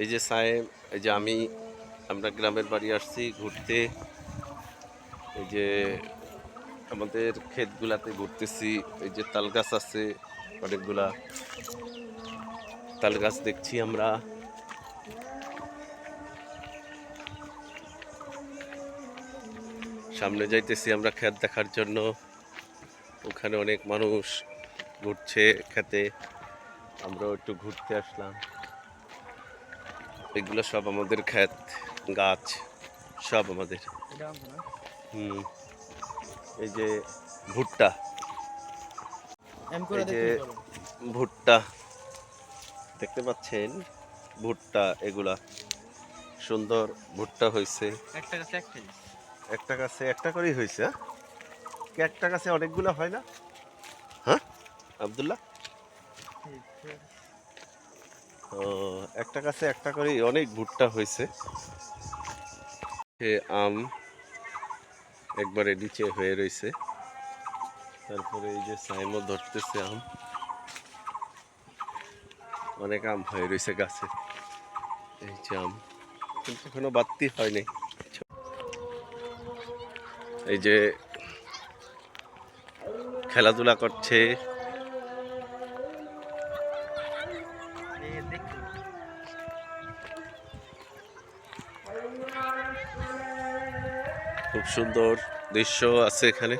এই যে সাহেব, এই যে আমি, আমরা গ্রামের বাড়ি আসছি ঘুরতে। এই যে আমাদের ক্ষেতগুলাতে ঘুরতেছি, এই যে তাল গাছ আছে অনেকগুলা। তাল গাছ দেখছি আমরা। সামনে যাইতেছি আমরা ক্ষেত দেখার জন্য। ওখানে অনেক মানুষ ঘুরছে খেতে আমরাও একটু ঘুরতে আসলাম। এগুলো সব আমাদের ক্ষেত গাছ সব আমাদের। হুম। এই যে ভুট্টা। এই যে ভুট্টা। দেখতে পাচ্ছেন? ভুট্টা এগুলা। সুন্দর ভুট্টা হয়েছে একটা গাছে একটাই একটা গাছে একটা করেই হয়েছে হ্যাঁ? একটা গাছে অনেকগুলো হয় না? হ্যাঁ? আবদুল্লাহ? একটা গাছে একটা করে অনেক ভুট্টা হয়েছে। এ আম একবারে নিচে হয়ে রয়েছে। তারপরে এই যে সাইমও ধরতেছে আম। অনেক আম হয়ে রয়েছে গাছে। এই যে আম। কিন্তু এখনও বাড়তি হয়নি। এই যে খেলাধুলা করছে। খুব সুন্দর দৃশ্য আছে এখানে।